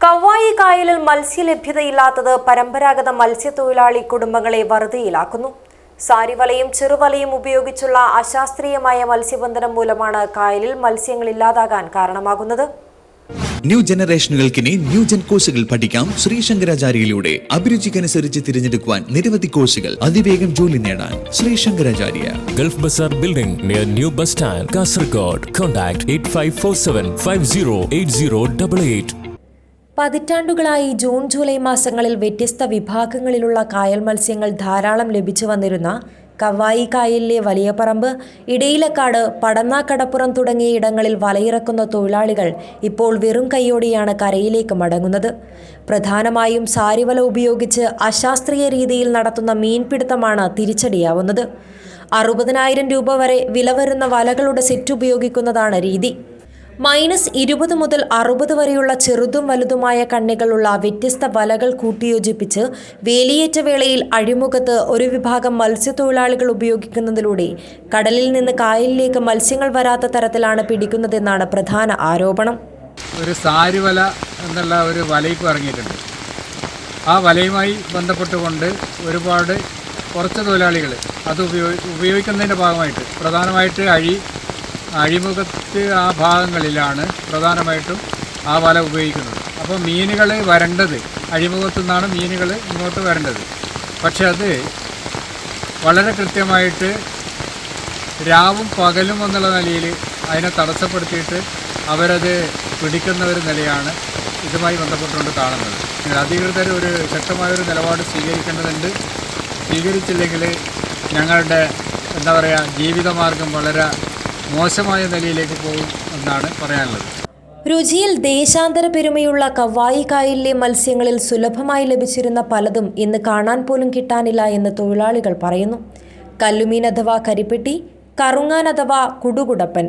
കവായി കായലിൽ മത്സ്യലഭ്യതയില്ലാത്തത് പരമ്പരാഗത മത്സ്യത്തൊഴിലാളി കുടുംബങ്ങളെ വറുതിയിലാക്കുന്നു. സാരിവലയും ചെറുവലയും ഉപയോഗിച്ചുള്ള അശാസ്ത്രീയമായ മത്സ്യബന്ധനം മൂലമാണ് കായലിൽ മത്സ്യങ്ങൾ ഇല്ലാതാകാൻ കാരണമാകുന്നത്. ന്യൂ ജനറേഷനുകൾക്കിനി ന്യൂ ജൻ കോഴ്സുകൾ പഠിക്കാം ശ്രീശങ്കരാചാര്യയിലൂടെ അഭിരുചിക്കനുസരിച്ച് തിരഞ്ഞെടുക്കുവാൻ നിരവധി കോഴ്സുകൾ അതിവേഗം ജോലി നേടാൻ Sreesankaracharya gulf bazaar building near new bus stand Kasaragod contact eight five four seven five zero eight zero double eight പതിറ്റാണ്ടുകളായി ജൂൺ ജൂലൈ മാസങ്ങളിൽ വ്യത്യസ്ത വിഭാഗങ്ങളിലുള്ള കായൽ മത്സ്യങ്ങൾ ധാരാളം ലഭിച്ചു വന്നിരുന്ന കവായി കായലിലെ വലിയ പറമ്പ് ഇടയിലക്കാട് പടന്നാക്കടപ്പുറം തുടങ്ങിയ ഇടങ്ങളിൽ വലയിറക്കുന്ന തൊഴിലാളികൾ ഇപ്പോൾ വെറും കൈയോടെയാണ് കരയിലേക്ക് മടങ്ങുന്നത്. പ്രധാനമായും സാരിവല ഉപയോഗിച്ച് അശാസ്ത്രീയ രീതിയിൽ നടത്തുന്ന മീൻപിടുത്തമാണ് തിരിച്ചടിയാവുന്നത്. അറുപതിനായിരം രൂപ വരെ വില വരുന്ന വലകളുടെ സെറ്റ് ഉപയോഗിക്കുന്നതാണ് രീതി. മൈനസ് ഇരുപത് മുതൽ അറുപത് വരെയുള്ള ചെറുതും വലുതുമായ കണ്ണികളുള്ള വ്യത്യസ്ത വലകൾ കൂട്ടിയോജിപ്പിച്ച് വേലിയേറ്റ വേളയിൽ അഴിമുഖത്ത് ഒരു വിഭാഗം മത്സ്യത്തൊഴിലാളികൾ ഉപയോഗിക്കുന്നതിലൂടെ കടലിൽ നിന്ന് കായലിലേക്ക് മത്സ്യങ്ങൾ വരാത്ത തരത്തിലാണ് പിടിക്കുന്നതെന്നാണ് പ്രധാന ആരോപണം. ഒരു സാരി വല എന്നുള്ള ഒരു വലയ്ക്ക് ഇറങ്ങിയിട്ടുണ്ട്. ആ വലയുമായി ബന്ധപ്പെട്ടുകൊണ്ട് ഒരുപാട് കുറച്ച് തൊഴിലാളികൾ അത് ഉപയോഗി ഉപയോഗിക്കുന്നതിന്റെ ഭാഗമായിട്ട് പ്രധാനമായിട്ട് അഴി അഴിമുഖത്ത് ആ ഭാഗങ്ങളിലാണ് പ്രധാനമായിട്ടും ആ വല ഉപയോഗിക്കുന്നത്. അപ്പോൾ മീനുകൾ വരേണ്ടത് അഴിമുഖത്തു നിന്നാണ് മീനുകൾ ഇങ്ങോട്ട് വരേണ്ടത്. പക്ഷെ അത് വളരെ കൃത്യമായിട്ട് രാവും പകലും എന്നുള്ള നിലയിൽ അതിനെ തടസ്സപ്പെടുത്തിയിട്ട് അവരത് പിടിക്കുന്ന ഒരു നിലയാണ് ഇതുമായി ബന്ധപ്പെട്ടുകൊണ്ട് കാണുന്നത്. അധികൃതർ ഒരു ശക്തമായൊരു നിലപാട് സ്വീകരിക്കേണ്ടതുണ്ട്. സ്വീകരിച്ചില്ലെങ്കിൽ ഞങ്ങളുടെ എന്താ പറയുക ജീവിതമാർഗം വളരെ മോശമായ നിലയിലേക്ക് പോകും എന്നാണ് പറയാനുള്ളത്. രുചിയിൽ ദേശാന്തര പെരുമയുള്ള കവായി കായലിലെ മത്സ്യങ്ങളിൽ സുലഭമായി ലഭിച്ചിരുന്ന പലതും ഇന്ന് കാണാൻ പോലും കിട്ടാനില്ല എന്ന് തൊഴിലാളികൾ പറയുന്നു. കല്ലുമീൻ അഥവാ കരിപ്പെട്ടി കറുങ്ങാൻ അഥവാ കുടുകുടപ്പൻ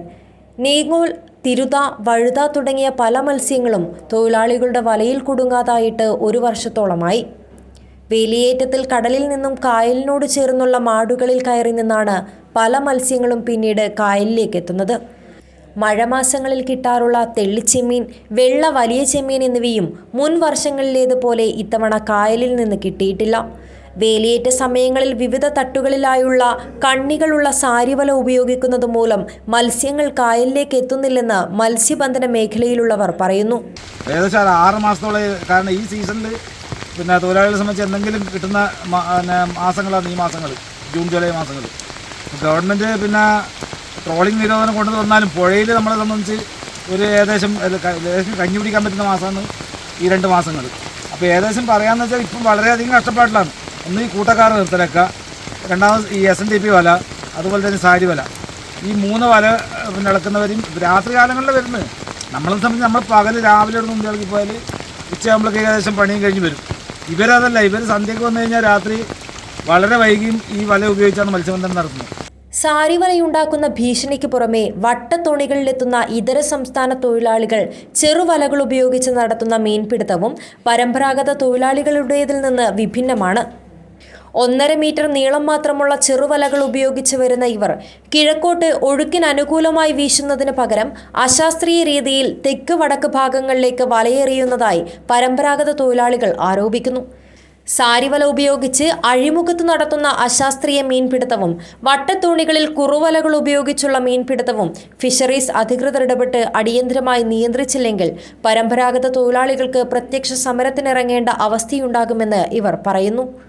നെയ്ങ്ങോൽ തിരുത വഴുത തുടങ്ങിയ പല മത്സ്യങ്ങളും തൊഴിലാളികളുടെ വലയിൽ കുടുങ്ങാതായിട്ട് ഒരു വർഷത്തോളമായി. വേലിയേറ്റത്തിൽ കടലിൽ നിന്നും കായലിനോട് ചേർന്നുള്ള മാടുകളിൽ കയറി നിന്നാണ് പല മത്സ്യങ്ങളും പിന്നീട് കായലിലേക്ക് എത്തുന്നത്. മഴമാസങ്ങളിൽ കിട്ടാറുള്ള തെള്ളിച്ചെമ്മീൻ വെള്ള വലിയ ചെമ്മീൻ എന്നിവയും മുൻ വർഷങ്ങളിലേതുപോലെ ഇത്തവണ കായലിൽ നിന്ന് കിട്ടിയിട്ടില്ല. വേലിയേറ്റ സമയങ്ങളിൽ വിവിധ തട്ടുകളിലായുള്ള കണ്ണികളുള്ള സാരിവല ഉപയോഗിക്കുന്നത് മൂലം മത്സ്യങ്ങൾ കായലിലേക്ക് എത്തുന്നില്ലെന്ന് മത്സ്യബന്ധന മേഖലയിലുള്ളവർ പറയുന്നു. ഏകദേശം ആറ് മാസത്തോളം കാരണം ഈ സീസണിൽ പിന്നെ തൊഴിലാളികളെ സംബന്ധിച്ച് എന്തെങ്കിലും കിട്ടുന്ന മാസങ്ങളാണ് ഈ മാസങ്ങൾ ജൂൺ ജൂലൈ മാസങ്ങൾ ഗവൺമെന്റ് പിന്നെ ട്രോളിംഗ് നിരോധനം കൊണ്ടു വന്നാലും പുഴയിൽ നമ്മളെ സംബന്ധിച്ച് ഒരു ഏകദേശം ഏകദേശം കഞ്ഞി പിടിക്കാൻ പറ്റുന്ന മാസമാണ് ഈ രണ്ട് മാസങ്ങൾ അപ്പോൾ ഏകദേശം പറയാമെന്ന് വെച്ചാൽ ഇപ്പം വളരെയധികം കഷ്ടപ്പാട്ടിലാണ് ഒന്ന് ഈ കൂട്ടക്കാർ നിർത്തലക്ക രണ്ടാമത് ഈ എസ് എൻ ഡി പി വല അതുപോലെ തന്നെ സാരി വല. ഈ മൂന്ന് വല പിന്നെ ഇളക്കുന്നവരും രാത്രി കാലങ്ങളിൽ വരുന്നത്. നമ്മളെ സംബന്ധിച്ച് നമ്മൾ പകൽ രാവിലെ ഒരു മുമ്പ് പോയാൽ ഉച്ചയാകുമ്പോഴേക്ക് ഏകദേശം പണിയും കഴിഞ്ഞ് വരും. ഇവരതല്ല ഇവർ സന്ധ്യക്ക് വന്നു കഴിഞ്ഞാൽ രാത്രി വളരെ വൈകിയും ഈ വല ഉപയോഗിച്ചാണ് മത്സ്യബന്ധനം നടത്തുന്നത്. സാരിവലയുണ്ടാക്കുന്ന ഭീഷണിക്ക് പുറമെ വട്ടത്തോണികളിലെത്തുന്ന ഇതര സംസ്ഥാന തൊഴിലാളികൾ ചെറുവലകൾ ഉപയോഗിച്ച് നടത്തുന്ന മീൻപിടുത്തവും പരമ്പരാഗത തൊഴിലാളികളുടേതിൽ നിന്ന് വിഭിന്നമാണ്. ഒന്നര മീറ്റർ നീളം മാത്രമുള്ള ചെറുവലകൾ ഉപയോഗിച്ച് വരുന്ന ഇവർ കിഴക്കോട്ട് ഒഴുക്കിന് അനുകൂലമായി വീശുന്നതിന് പകരം അശാസ്ത്രീയ രീതിയിൽ തെക്ക് വടക്ക് ഭാഗങ്ങളിലേക്ക് വലയെറിയുന്നതായി പരമ്പരാഗത തൊഴിലാളികൾ ആരോപിക്കുന്നു. സാരിവല ഉപയോഗിച്ച് അഴിമുഖത്ത് നടത്തുന്ന അശാസ്ത്രീയ മീൻപിടുത്തവും വട്ടത്തോണികളിൽ കുറുവലകൾ ഉപയോഗിച്ചുള്ള മീൻപിടുത്തവും ഫിഷറീസ് അധികൃതർ ഇടപെട്ട് അടിയന്തരമായി നിയന്ത്രിച്ചില്ലെങ്കിൽ പരമ്പരാഗത തൊഴിലാളികൾക്ക് പ്രത്യക്ഷ സമരത്തിനിറങ്ങേണ്ട അവസ്ഥയുണ്ടാകുമെന്ന് ഇവർ പറയുന്നു.